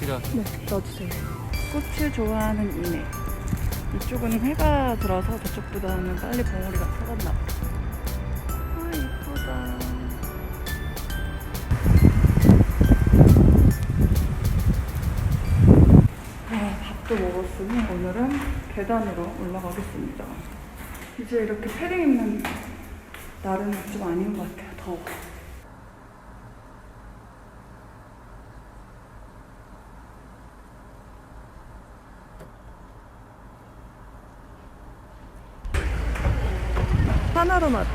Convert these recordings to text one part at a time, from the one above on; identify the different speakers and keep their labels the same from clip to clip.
Speaker 1: 그다음에 그 봉지 필요.
Speaker 2: 네, 넣어주세요. 꽃을 좋아하는 이네. 이쪽은 해가 들어서 저쪽보다는 빨리 봉우리가 펴갔나 봐. 아, 이쁘다. 아, 밥도 먹었으니 오늘은 계단으로 올라가겠습니다. 이제 이렇게 패딩 입는 날은 좀 아닌 것 같아요. 더워. 하나로마트.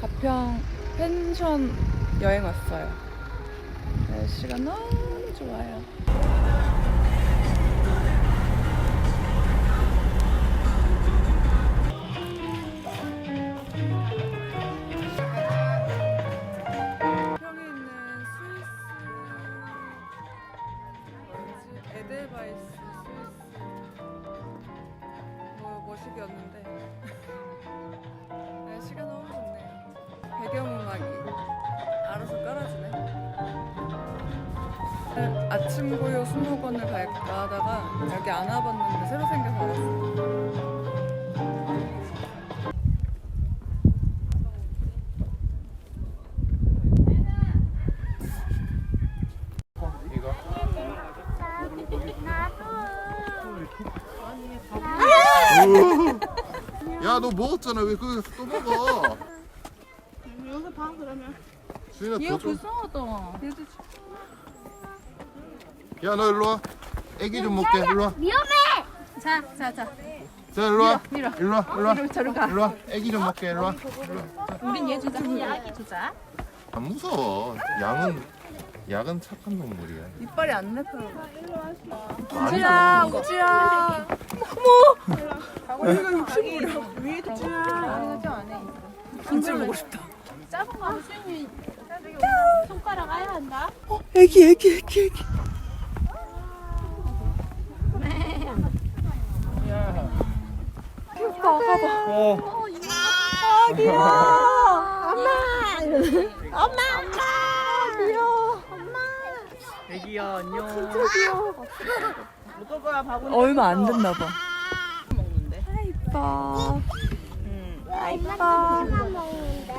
Speaker 2: 가평 펜션 여행 왔어요. 날씨가 너무 좋아요. 에델바이스 스위스 뭐 머시기였는데 날씨가 너무 좋네요. 배경음악이 알아서 깔아주네. 아침 고요 수목원을 갈까 하다가 여기 안 와봤는데 새로 생겨서 왔어요.
Speaker 1: 이거.
Speaker 3: 야너 먹었잖아 왜 그거 또 먹어 수인아
Speaker 2: 얘가
Speaker 3: 더줘야너
Speaker 2: 불쌍하다. 얘도
Speaker 3: 일로 와. 애기 좀 먹게. 일로 와.
Speaker 4: 위험해. 자 자 자.
Speaker 3: 자 일로 와.
Speaker 2: 밀어.
Speaker 3: 일로 와 일로 와.
Speaker 2: 저리 가.
Speaker 3: 일로 와. 애기 좀 먹게. 일로 와.
Speaker 4: 우린 얘 주자. 우리 아기 주자.
Speaker 3: 안 무서워. 양은 약은 착한 동물이야.
Speaker 2: 이빨이 안 내펴요.
Speaker 3: 많이
Speaker 2: 우지야,
Speaker 3: 먹어.
Speaker 2: 우지야. 진짜 보고 싶다.
Speaker 4: 작은 거 수인이 손가락 아야 한다
Speaker 2: 애기, 애기, 애기, 애기. 귀엽다, 가봐.
Speaker 1: 어.
Speaker 2: 아, 귀여워.
Speaker 4: 엄마 엄마 엄마 귀여워
Speaker 1: 애기야 안녕.
Speaker 4: 먹을 거야 밥은
Speaker 2: 얼마 안 됐나 봐.
Speaker 4: 먹는데
Speaker 2: 아, 이뻐.
Speaker 4: 아 이뻐 먹는데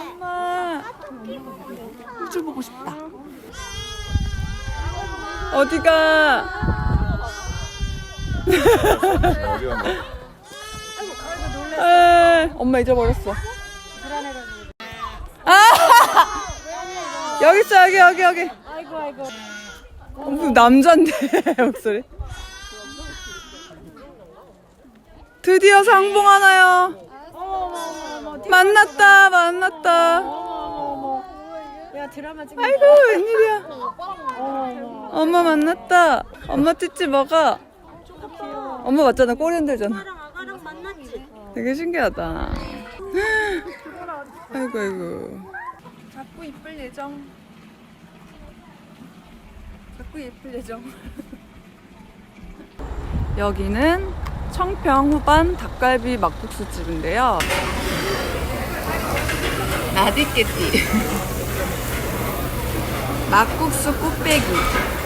Speaker 2: 엄마. 우주 보고 싶다. 어디가? 에, 엄마 잊어버렸어. 아! 여기 있어, 여기, 여기, 여기.
Speaker 4: 아이고 아이고
Speaker 2: 어, 남잔데, 목소리. 드디어 상봉하나요? 만났다, 만났다.
Speaker 4: 내가 드라마 찍는
Speaker 2: 아이고, 웬일이야. 엄마 만났다. 엄마 찌찌 먹어. 엄마 맞잖아, 꼬리 흔들잖아.
Speaker 4: 아가랑 만났지
Speaker 2: 되게 신기하다. 아이고 아이고. 자꾸 이쁠 예정. 자꾸 예쁠 예정. 여기는 청평 후반 닭갈비 막국수 집인데요. 맛있겠지. 막국수 꽃배기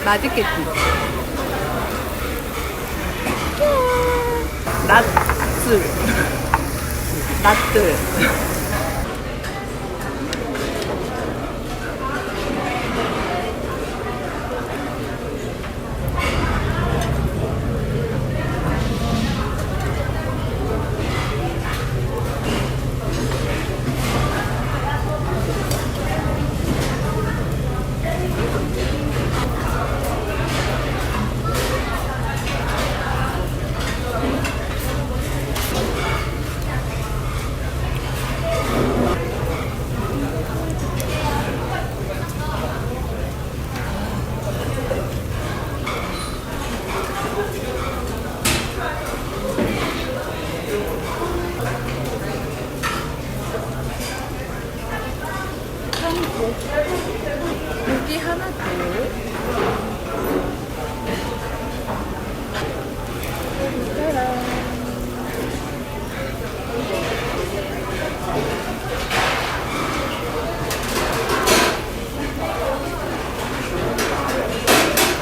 Speaker 2: 맛있겠지. 낫술 낫들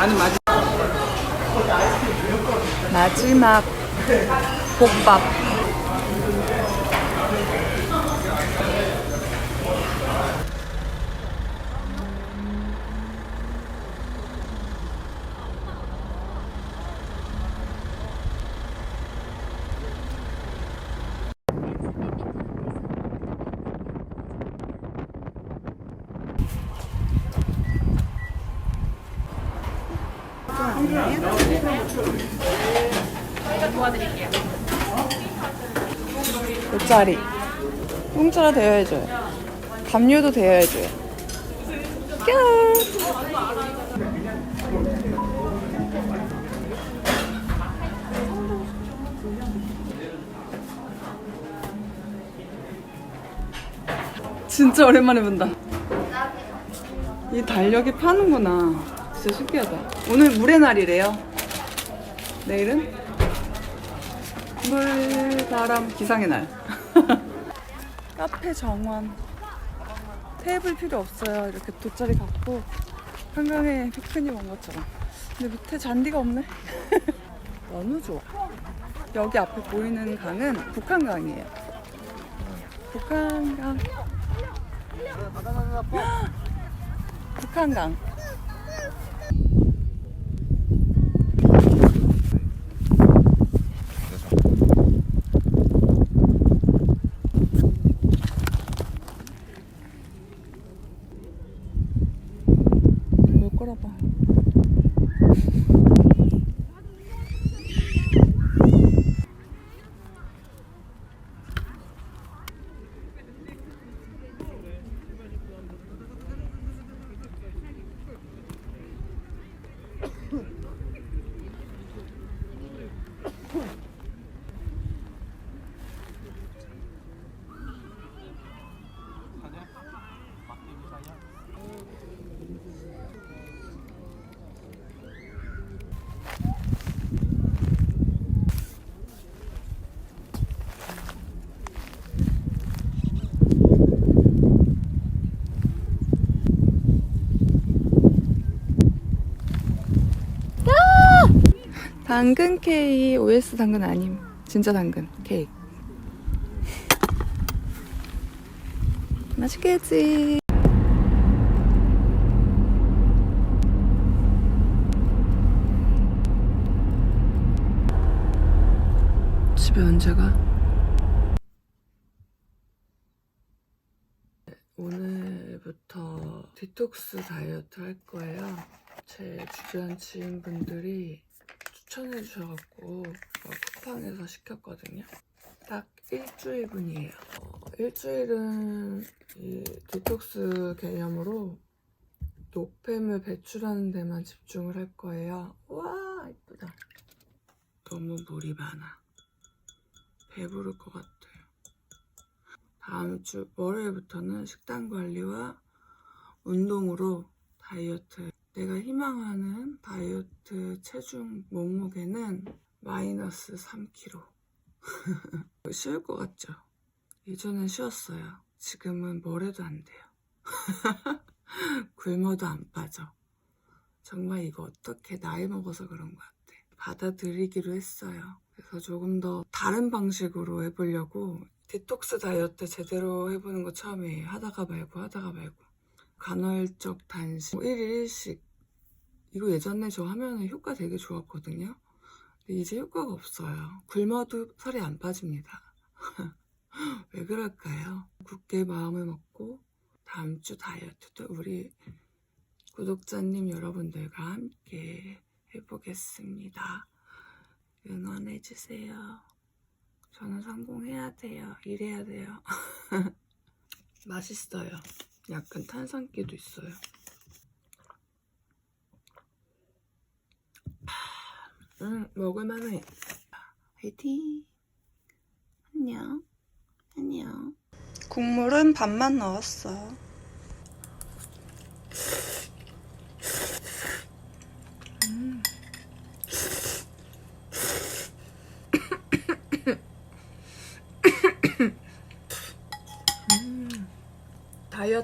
Speaker 2: 나는 마지막. 마지막 볶밥. 돗자리. 공짜로 대여 해줘요. 담요도 대여 해줘요. 까! 진짜 오랜만에 본다. 이 달력이 파는구나. 진짜 신기하다. 오늘 물의 날이래요. 내일은 물, 바람, 기상의 날. 카페 정원. 테이블 필요 없어요. 이렇게 돗자리 갖고 한강에 피크닉 온 것처럼. 근데 밑에 잔디가 없네. 너무 좋아. 여기 앞에 보이는 강은 북한강이에요. 북한강. 북한강. 뭘 끌어봐. 당근 케이크 OS 당근 아님. 진짜 당근 케이크. 맛있겠지? 집에 언제 가? 오늘부터 디톡스 다이어트 할 거예요. 제 주변 지인분들이 추천해 주셔갖고 어, 쿠팡에서 시켰거든요. 딱 일주일분이에요. 어, 일주일은 이 디톡스 개념으로 노폐물 배출하는 데만 집중을 할 거예요. 와 이쁘다. 너무 물이 많아. 배부를 것 같아요. 다음 주 월요일부터는 식단 관리와 운동으로 다이어트 내가 희망하는 다이어트 체중 몸무게는 마이너스 3kg. 쉬울 것 같죠? 예전엔 쉬웠어요. 지금은 뭘 해도 안 돼요. 굶어도 안 빠져. 정말 이거 어떻게 나이 먹어서 그런 것 같아. 받아들이기로 했어요. 그래서 조금 더 다른 방식으로 해보려고 디톡스 다이어트 제대로 해보는 거 처음이에요. 하다가 말고 하다가 말고. 간헐적 단식 1일 1식. 이거 예전에 저 하면 효과 되게 좋았거든요. 근데 이제 효과가 없어요. 굶어도 살이 안 빠집니다. 왜 그럴까요? 굳게 마음을 먹고 다음 주 다이어트도 우리 구독자님 여러분들과 함께 해보겠습니다. 응원해주세요. 저는 성공해야 돼요. 일해야 돼요. 맛있어요 약간 탄산기도 있어요. 음, 먹을만해. 화이팅! 안녕. 안녕. 국물은 반만 넣었어. 음.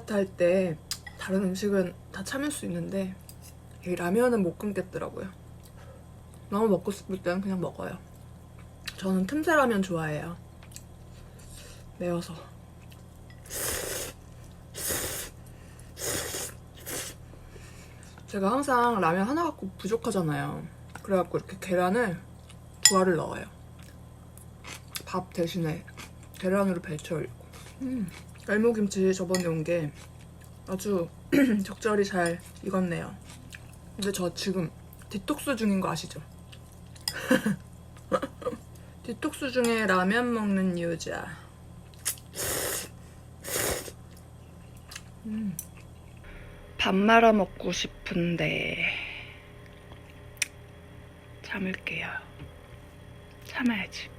Speaker 2: 다이어트 할 때 다른 음식은 다 참을 수 있는데 이 라면은 못 끊겠더라고요. 너무 먹고 싶을 때는 그냥 먹어요. 저는 틈새 라면 좋아해요. 매워서. 제가 항상 라면 하나 갖고 부족하잖아요. 그래갖고 이렇게 계란을 두 알을 넣어요. 밥 대신에 계란으로 배쳐올고. 음, 열무김치 저번에 온 게 아주 적절히 잘 익었네요. 근데 저 지금 디톡스 중인 거 아시죠? 디톡스 중에 라면 먹는 여자. 음. 밥 말아 먹고 싶은데 참을게요. 참아야지.